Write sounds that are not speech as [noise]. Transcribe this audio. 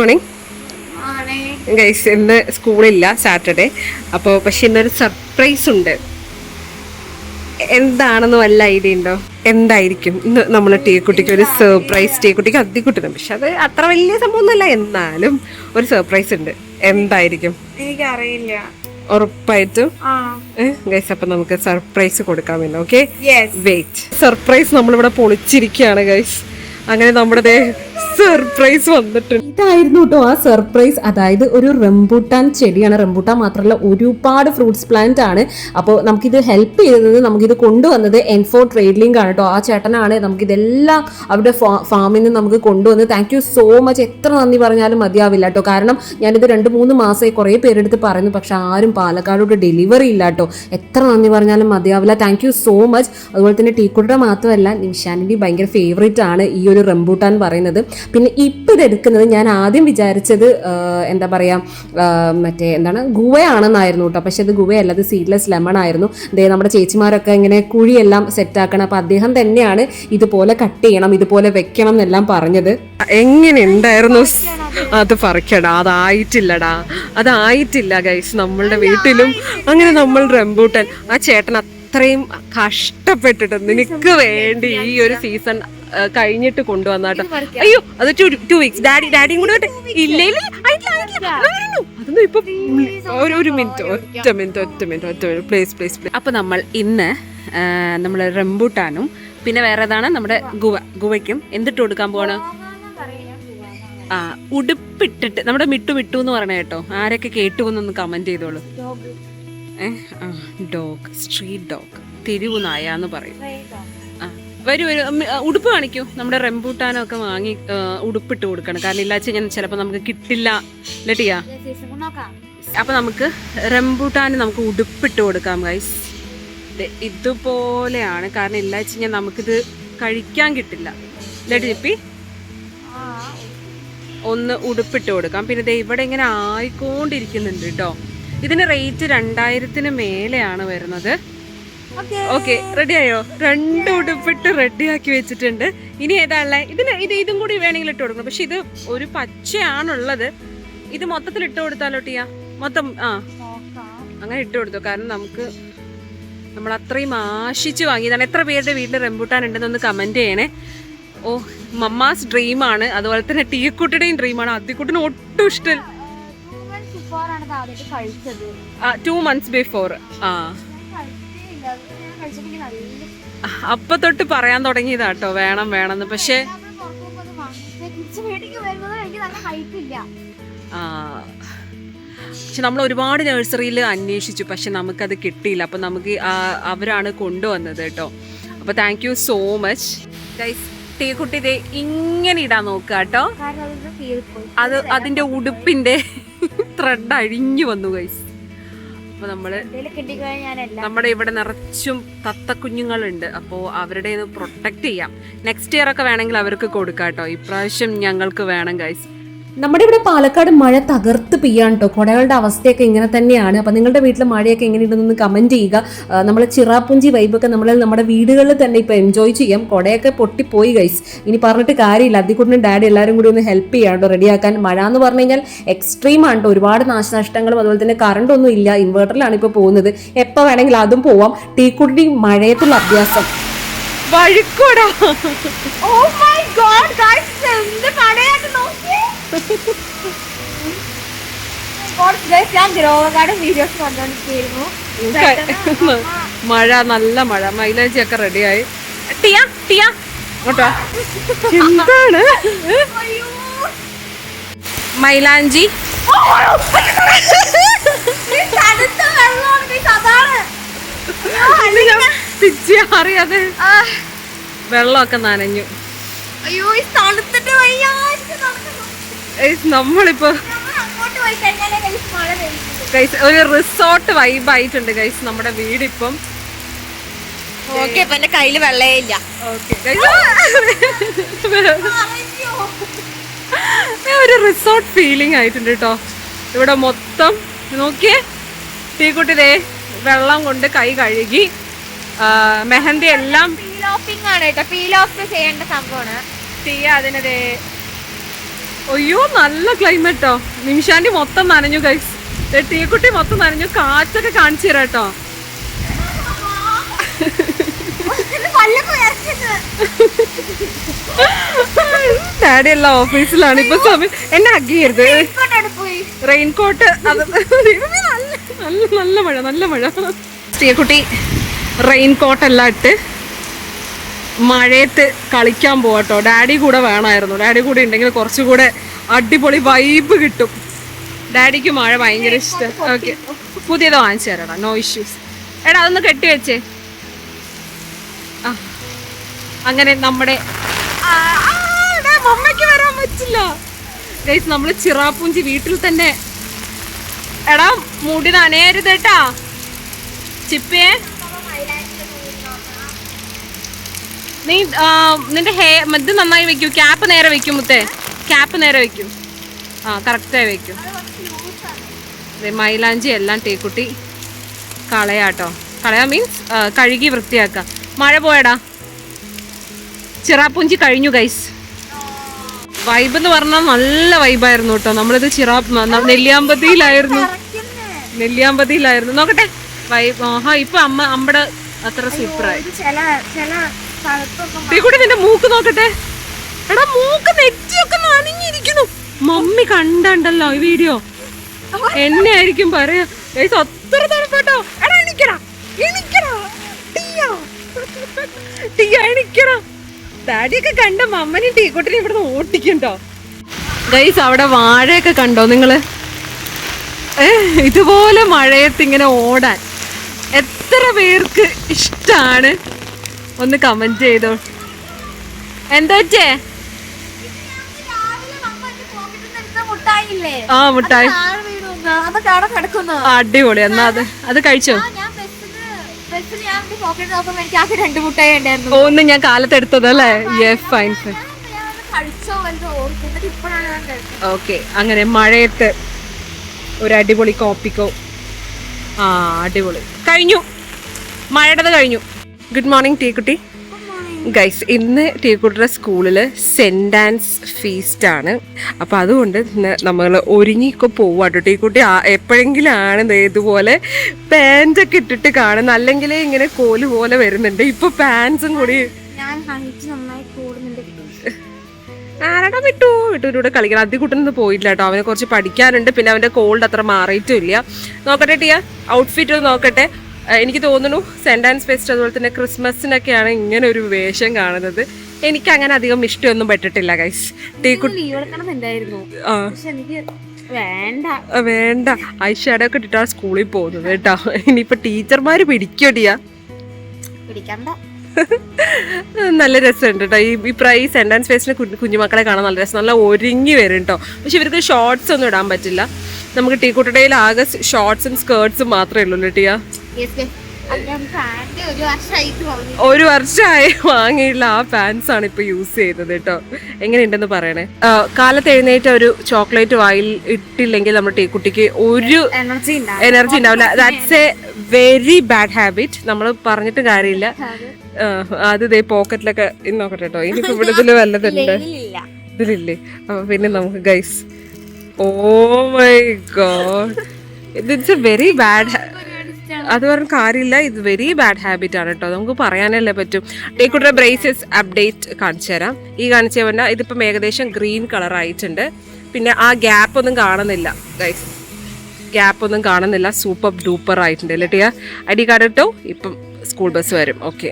Morning guys ഇന്ന് സ്കൂളില്ല Saturday അപ്പോൾ പക്ഷെ ഇന്നൊരു സർപ്രൈസ് ഉണ്ട്. എന്താണെന്ന് വല്ല ഐഡിയ ഉണ്ടോ? എന്തായിരിക്കും? ഇന്ന് നമ്മൾ ടീക്കുട്ടിക്ക് ഒരു സർപ്രൈസ് ടീക്കുട്ടിക്ക് അധികം പക്ഷെ അത് അത്ര വലിയ സംഭവമൊന്നുമല്ല. എന്നാലും ഒരു സർപ്രൈസ് ഉണ്ട്. എന്തായിരിക്കും? എനിക്കറിയില്ല. ഉറപ്പായിട്ടും? ഗൈസ് അപ്പൊ നമുക്ക് സർപ്രൈസ് കൊടുക്കാൻ വേണ്ടി ഓക്കെ വെയിറ്റ് സർപ്രൈസ് നമ്മളിവിടെ പൊളിച്ചിരിക്കുകയാണ് ഗൈസ് അങ്ങനെ നമ്മുടെ സർപ്രൈസ് വന്നിട്ടുണ്ട്. ഇതായിരുന്നു കേട്ടോ ആ സർപ്രൈസ് അതായത് ഒരു റംബൂട്ടാൻ ചെടിയാണ്. റംബൂട്ടാൻ മാത്രമല്ല ഒരുപാട് ഫ്രൂട്ട്സ് പ്ലാന്റ് ആണ്. അപ്പോൾ നമുക്കിത് ഹെൽപ്പ് ചെയ്തത് നമുക്കിത് കൊണ്ടുവന്നത് എൻഫോ ട്രേഡ് ലിങ്ക് ആണ് കേട്ടോ ആ ചേട്ടനാണ് നമുക്കിതെല്ലാം അവരുടെ ഫാമിൽ നിന്ന് നമുക്ക് കൊണ്ടുവന്ന് താങ്ക് യു സോ മച്ച് എത്ര നന്ദി പറഞ്ഞാലും മതിയാവില്ല കേട്ടോ കാരണം ഞാനിത് രണ്ട് മൂന്ന് മാസമായി കുറേ പേരെടുത്ത് പറയുന്നു. പക്ഷെ ആരും പാലക്കാടോട്ട് ഡെലിവറി ഇല്ല കേട്ടോ എത്ര നന്ദി പറഞ്ഞാലും മതിയാവില്ല. താങ്ക് യു സോ മച്ച് അതുപോലെ തന്നെ ടീക്കുട്ടിയുടെ മാത്രമല്ല നിഷാനിന്റെ ഭയങ്കര ഫേവറേറ്റ് ആണ് ഈ ഒരു റംബൂട്ടാൻ പറയുന്നത്. പിന്നെ ഇപ്പം ഇത് എടുക്കുന്നത് ഞാൻ ആദ്യം വിചാരിച്ചത് എന്താ പറയുക മറ്റേ എന്താണ് ഗുവയാണെന്നായിരുന്നു കേട്ടോ. പക്ഷെ അത് ഗുവയല്ല അത് സീഡ്ലെസ് ലെമൺ ആയിരുന്നു. ദേ നമ്മുടെ ചേച്ചിമാരൊക്കെ ഇങ്ങനെ കുഴിയെല്ലാം സെറ്റ് ആക്കണം. അപ്പം അദ്ദേഹം തന്നെയാണ് ഇതുപോലെ കട്ട് ചെയ്യണം ഇതുപോലെ വെക്കണം എന്നെല്ലാം പറഞ്ഞത്. എങ്ങനെ ഉണ്ടായിരുന്നു? അത് പറിക്കടാ അതായിട്ടില്ലടാ. അതായിട്ടില്ല ഗൈസ് നമ്മളുടെ വീട്ടിലും അങ്ങനെ നമ്മൾ റംബൂട്ടൻ. ആ ചേട്ടൻ അത്രയും കഷ്ടപ്പെട്ടിട്ട് നിനക്ക് വേണ്ടി ഈ ഒരു സീസൺ കഴിഞ്ഞിട്ട് കൊണ്ടുവന്നാട്ടോ അയ്യോ അത് ടു ടു വീക്സ് ഡാഡി ഡാഡിയും കൂടെ ഇല്ലേ. അതൊന്നും ഇപ്പൊ ഒരു ഒരു മിനിറ്റ് ഒറ്റ മിനിറ്റ് ഒറ്റ മിനിറ്റ് ഒറ്റ മിനിറ്റ് പ്ലീസ് പ്ലീസ് പ്ലീസ് അപ്പൊ നമ്മൾ ഇന്ന് നമ്മൾ റംബൂട്ടാനും പിന്നെ വേറെ ഏതാണ് നമ്മുടെ ഗുവ ഗുവയ്ക്കും എന്തിട്ട് കൊടുക്കാൻ പോവാണ്? ആ ഉടുപ്പിട്ടിട്ട് നമ്മുടെ മിട്ടു മിട്ടു എന്ന് പറഞ്ഞ കേട്ടോ. ആരൊക്കെ കേട്ടു എന്നൊന്ന് കമന്റ് ചെയ്തോളൂ. ഡോഗ് സ്ട്രീറ്റ് ഡോഗ് തെരുവ് നായ എന്ന് പറയും. വരൂ വരൂ. ഉടുപ്പ് കാണിക്കൂ. നമ്മുടെ റംബൂട്ടാനും ഒക്കെ വാങ്ങി ഉടുപ്പിട്ട് കൊടുക്കണം. കാരണം ഇല്ലാച്ച ഇങ്ങനെ ചിലപ്പോൾ നമുക്ക് കിട്ടില്ല. ലട്ടിയാ അപ്പൊ നമുക്ക് റെമ്പൂട്ടാന് നമുക്ക് ഉടുപ്പിട്ട് കൊടുക്കാം ഗൈസ് ഇതുപോലെയാണ്. കാരണം ഇല്ല വെച്ച് നമുക്കിത് കഴിക്കാൻ കിട്ടില്ല. ലട്ടി ചിപ്പി ഒന്ന് ഉടുപ്പിട്ട് കൊടുക്കാം. പിന്നെ ദേ ഇവിടെ ഇങ്ങനെ ആയിക്കൊണ്ടിരിക്കുന്നുണ്ട് കേട്ടോ ഇതിന് റേറ്റ് രണ്ടായിരത്തിന് മേലെയാണ് വരുന്നത്. ഓക്കെ റെഡി ആയോ? രണ്ട് ഉടുപ്പിട്ട് റെഡി ആക്കി വെച്ചിട്ടുണ്ട്. ഇനി ഏതാണല്ലേ? ഇതിന് ഇത് ഇതും കൂടി വേണമെങ്കിൽ ഇട്ട് കൊടുക്കണം. പക്ഷെ ഇത് ഒരു പച്ചയാണുള്ളത്. ഇത് മൊത്തത്തിൽ ഇട്ട് കൊടുത്താലോ ടിയ? മൊത്തം ആ. അങ്ങനെ ഇട്ട് കൊടുത്തു. കാരണം നമുക്ക് നമ്മൾ അത്രയും ആശിച്ച് വാങ്ങിയതാണ്. എത്ര പേരുടെ വീട്ടിൽ റംബൂട്ടാൻ ഉണ്ടെന്നൊന്ന് കമന്റ് ചെയ്യണേ. ഓ മമ്മാസ് ഡ്രീമാണ് അതുപോലെ തന്നെ ടീക്കുട്ടിയുടെയും ഡ്രീമാണ് അതിക്കുട്ടിന് ഒട്ടും ഇഷ്ടം. ടു മന്ത്സ് ബിഫോർ ആ അപ്പൊ തൊട്ട് പറയാൻ തുടങ്ങിയതാട്ടോ. വേണം വേണം. പക്ഷേ ആ. പക്ഷെ നമ്മൾ ഒരുപാട് നഴ്സറിയിൽ അന്വേഷിച്ചു. പക്ഷെ നമുക്കത് കിട്ടിയില്ല. അപ്പം നമുക്ക് അവരാണ് കൊണ്ടുവന്നത് കേട്ടോ. അപ്പോൾ thank you so much guys ദേ ഇങ്ങനെ ഇടാൻ നോക്കുക കേട്ടോ. അത് അതിന്റെ ഉടുപ്പിന്റെ ത്രെഡ് [laughs] അഴിഞ്ഞു വന്നു ഗൈസ് അപ്പോൾ നമ്മൾ നമ്മുടെ ഇവിടെ നിറച്ചും തത്ത കുഞ്ഞുങ്ങളുണ്ട് അപ്പോൾ അവരുടെ പ്രൊട്ടക്ട് ചെയ്യാം. നെക്സ്റ്റ് ഇയർ ഒക്കെ വേണമെങ്കിൽ അവർക്ക് കൊടുക്കാട്ടോ. ഇപ്രാവശ്യം ഞങ്ങൾക്ക് വേണം ഗൈസ് നമ്മുടെ ഇവിടെ പാലക്കാട് മഴ തകർത്ത് പെയ്യാൻ കേട്ടോ കുടകളുടെ അവസ്ഥയൊക്കെ ഇങ്ങനെ തന്നെയാണ്. അപ്പം നിങ്ങളുടെ വീട്ടിൽ മഴയൊക്കെ എങ്ങനെ എങ്ങനെയുണ്ടെന്ന് കമന്റ് ചെയ്യുക. നമ്മൾ ചിറാപ്പുഞ്ചി വൈബൊക്കെ നമ്മൾ നമ്മുടെ വീടുകളിൽ തന്നെ ഇപ്പോൾ എൻജോയ് ചെയ്യാം. കുടയൊക്കെ പൊട്ടിപ്പോയി ഗൈസ് ഇനി പറഞ്ഞിട്ട് കാര്യമില്ല. അതിക്കൂട്ടിനും ഡാഡി എല്ലാവരും കൂടി ഒന്ന് ഹെൽപ്പ് ചെയ്യാം കേട്ടോ റെഡിയാക്കാൻ മഴ എന്ന് പറഞ്ഞു കഴിഞ്ഞാൽ എക്സ്ട്രീം ആണ് കേട്ടോ ഒരുപാട് നാശനഷ്ടങ്ങളും അതുപോലെ തന്നെ കറണ്ട് ഒന്നും ഇല്ല. ഇൻവേർട്ടറിലാണ് ഇപ്പോൾ പോകുന്നത്. എപ്പോൾ വേണമെങ്കിൽ അതും പോവാം. ടീക്കുട്ടി മഴയത്തുള്ള അഭ്യാസം. വഴുക്കൂടാ. ഓ മൈ ഗോഡ് ഗൈസ് എന്ത് കടയായിട്ട് നോക്കിയേ ഗൈസ് ഞാൻ വീഡിയോസ് [laughs] മഴ നല്ല മഴ. മൈലേജ് ഒക്കെ റെഡിയായി. ടിയ ടിയ. കേട്ടോ എന്താണ്. മൈലാഞ്ചി. അറിയാതെ വെള്ളമൊക്കെ നനഞ്ഞു. അയ്യോ തണുത്തിട്ട് വയ്യ നമ്മളിപ്പോ. ഗൈസ് ഒരു റിസോർട്ട് വൈബ് ആയിട്ടുണ്ട് ഗൈസ് നമ്മുടെ വീടിപ്പം ഓക്കെ ഇപ്പൊ എന്റെ കയ്യിൽ വെള്ളയില്ല. ഒരു റിസോർട്ട് ഫീലിംഗ് ആയിട്ടുണ്ട് കേട്ടോ ഇവിടെ മൊത്തം നോക്കിയേ തീക്കുട്ടിലേ വെള്ളം കൊണ്ട് കൈ കഴുകി മെഹന്തി എല്ലാം പീൽ ഓഫിംഗ് ആണ് കേട്ടോ പീൽ ഓഫ് ചെയ്യേണ്ട സംഭവമാണ് തീയ അതിനതേ അയ്യോ നല്ല ക്ലൈമറ്റോ നിമിഷാന്റെ മൊത്തം നനഞ്ഞു ഗൈസ് ടീക്കുട്ടി മൊത്തം നനഞ്ഞു. കാറ്റൊക്കെ കാണിച്ചു തരാം കേട്ടോ. ഡാഡി എല്ലാം ഓഫീസിലാണ്. ഇപ്പൊ സമയം എന്നെ അഗ്ഗിയരുത് പോയി റെയിൻകോട്ട് നല്ല നല്ല മഴ നല്ല മഴ. ടീക്കുട്ടി റെയിൻകോട്ടെല്ലാം ഇട്ട് മഴയത്ത് കളിക്കാൻ പോവാട്ടോ ഡാഡി കൂടെ വേണമായിരുന്നു ഡാഡി കൂടെ ഉണ്ടെങ്കിൽ കുറച്ചുകൂടെ അടിപൊളി വൈബ് കിട്ടും. ഡാഡിക്ക് മഴ ഭയങ്കര ഇഷ്ടം. ഓക്കെ പുതിയത് വാങ്ങിച്ചു തരാടാ. നോ ഇഷ്യൂസ് എടാ അതൊന്ന് കെട്ടി വെച്ചേ. അങ്ങനെ നമ്മുടെ മമ്മയ്ക്ക് വരാൻ പറ്റില്ല. ഗൈസ് നമ്മൾ ചിറാപ്പൂഞ്ചി വീട്ടിൽ തന്നെ. എടാ മുടി നനയരുത് കേട്ടാ. നീ നിന്റെ ഹെയർ ഇത് നന്നായി വെക്കൂ. ക്യാപ്പ് നേരെ വെക്കും മുത്തേ. ക്യാപ്പ് നേരെ വെക്കും. ആ കറക്റ്റായി വെക്കും. മൈലാഞ്ചി എല്ലാം ടീക്കുട്ടി കളയാട്ടോ. കളയാ മീൻസ് കഴുകി വൃത്തിയാക്കാം. മഴ പോയടാ. ചിറാപ്പുഞ്ചി കഴിഞ്ഞു ഗൈസ് വൈബ് എന്ന് പറഞ്ഞാൽ നല്ല വൈബായിരുന്നു കേട്ടോ. നമ്മളിത് ചിറാ നെല്ലിയാമ്പതിയിലായിരുന്നു. നെല്ലിയാമ്പതിയിലായിരുന്നു. നോക്കട്ടെ. വൈബ് ആഹാ ഇപ്പൊ അമ്മ അമ്പടെ അത്ര സൂപ്പറായി ടീക്കുട്ടി നിന്റെ മൂക്ക് നോക്കട്ടെ. എടാ മൂക്ക് നെറ്റിയൊക്കെ നനഞ്ഞിരിക്കുന്നു. മമ്മി കണ്ടണ്ടല്ലോ ഈ വീഡിയോ. എന്നെ ആയിരിക്കും പറയാ. അത്ര തണുപ്പട്ടോ. എടാ എണിക്കടാ. ഡാഡിയൊക്കെ കണ്ട മമ്മനെയും ടീക്കുട്ടിനെയും ഇവിടുന്ന് ഓട്ടിക്കണ്ടോ ഗൈസ് അവിടെ വാഴയൊക്കെ കണ്ടോ നിങ്ങൾ? ഇതുപോലെ മഴയത്ത് ഇങ്ങനെ ഓടാൻ എത്ര പേർക്ക് ഇഷ്ടാണ്? ഒന്ന് കമന്റ് ചെയ്തോ. എന്താ വെച്ചേ രാവിലെ നമ്മ എന്റെ പോക്കറ്റിൽ നിന്ന് എടുത്ത മുട്ടായില്ലേ ആ മുട്ടായി അടിപൊളി. എന്നാ അത് അത് കഴിച്ചോ? ഒന്ന് ഞാൻ കാലത്ത് എടുത്തതല്ലേ യെസ് ഓക്കെ അങ്ങനെ മഴയത്ത് ഒരു അടിപൊളി കോപ്പിക്കോ ആ അടിപൊളി. കഴിഞ്ഞു. മഴയുടേത് കഴിഞ്ഞു. ഗുഡ് മോർണിംഗ് ടീക്കുട്ടി ഗൈസ് ഇന്ന് ടീക്കുട്ടിയുടെ സ്കൂളിൽ സെന്റ് ഫീസ്റ്റ് ആണ്. അപ്പോൾ അതുകൊണ്ട് ഇന്ന് നമ്മൾ ഒരുങ്ങിയൊക്കെ പോവാട്ടോ ടീക്കുട്ടി ആ- എപ്പോഴെങ്കിലാണ് ഇതുപോലെ പാന്റൊക്കെ ഇട്ടിട്ട് കാണുന്നത് അല്ലെങ്കിൽ ഇങ്ങനെ കോൽ പോലെ വരുന്നുണ്ട്. ഇപ്പോൾ പാൻസും കൂടി ആരാടാ വിട്ടു വിട്ടൂരൂടെ കളിക്കണം. അതികുട്ടനൊന്നും പോയില്ല കേട്ടോ അവനെ കുറച്ച് പഠിക്കാനുണ്ട്. പിന്നെ അവന്റെ കോൾഡ് അത്ര മാറിയിട്ടില്ല. നോക്കട്ടെ ടിയ. ഔട്ട്ഫിറ്റ് നോക്കട്ടെ. എനിക്ക് തോന്നുന്നു സെന്റ് ആൻഡ് ഫെസ്റ്റ് അതുപോലെ തന്നെ ക്രിസ്മസിനൊക്കെയാണ് ഇങ്ങനെ ഒരു വേഷം കാണുന്നത്. എനിക്ക് അങ്ങനെ അധികം ഇഷ്ടമൊന്നും പെട്ടിട്ടില്ല ഗൈസ് ടീ ലീവ് എന്തായിരുന്നു ആ. എനിക്ക് വേണ്ട. വേണ്ട. ഐഷാഡോ ഒക്കെ ഇട്ടിട്ടാണ് സ്കൂളിൽ പോകുന്നത് കേട്ടോ. ഇനിയിപ്പോ ടീച്ചർമാര് പിടിക്കോ ടിയ? പിടിക്കണ്ട. നല്ല രസമുണ്ട് കേട്ടോ. ഈ ഈ സെൻഡൻസ് ഫേസിന് കുഞ്ഞുമക്കളെ കാണാൻ നല്ല രസം. നല്ല ഒരുങ്ങി വരും കേട്ടോ. പക്ഷെ ഇവർക്ക് ഷോർട്സ് ഒന്നും ഇടാൻ പറ്റില്ല. നമുക്ക് ടീ കുട്ടടയിൽ ആകെ ഷോർട്സും സ്കേർട്സും മാത്രമേ ഉള്ളൂ ടിയ? ഒരു വർഷമായി വാങ്ങിയുള്ള ആ പാൻസ് ആണ് ഇപ്പൊ യൂസ് ചെയ്തത് കേട്ടോ. എങ്ങനെയുണ്ടെന്ന് പറയണേ? കാലത്ത് എഴുന്നേറ്റ് ഒരു ചോക്ലേറ്റ് വായിൽ ഇട്ടില്ലെങ്കിൽ നമ്മുടെ ടീ കുട്ടിക്ക് ഒരു എനർജി എനർജി ഉണ്ടാവില്ല. That's a very bad habit നമ്മൾ പറഞ്ഞിട്ട് കാര്യമില്ല. അത് ഇതേ പോക്കറ്റിലൊക്കെ ഇന്ന് നോക്കട്ടെ കേട്ടോ. ഇനിയിപ്പോ [laughs] ഇവിടെ വല്ലതുണ്ട്. ഇതിലില്ലേ? അപ്പൊ പിന്നെ നമുക്ക് guys oh my god it's a very bad അത് പറഞ്ഞ കാര്യമില്ല. ഇത് വെരി ബാഡ് ഹാബിറ്റ് ആണ് കേട്ടോ നമുക്ക് പറയാനല്ലേ പറ്റും. ടേക്കുട്ട ബ്രേസസ് അപ്ഡേറ്റ് കാണിച്ചു തരാം. ഈ കാണിച്ചു പറഞ്ഞാൽ ഇതിപ്പം ഏകദേശം ഗ്രീൻ കളർ ആയിട്ടുണ്ട്. പിന്നെ ആ ഗ്യാപ്പ് ഒന്നും കാണുന്നില്ല. ഗൈസ് ഗ്യാപ്പ് ഒന്നും കാണുന്നില്ല. സൂപ്പർ ഡൂപ്പർ ആയിട്ടുണ്ട് അല്ലേ ടിയ? ഡി കാർഡ് കേട്ടോ ഇപ്പം സ്കൂൾ ബസ് വരും. ഓക്കെ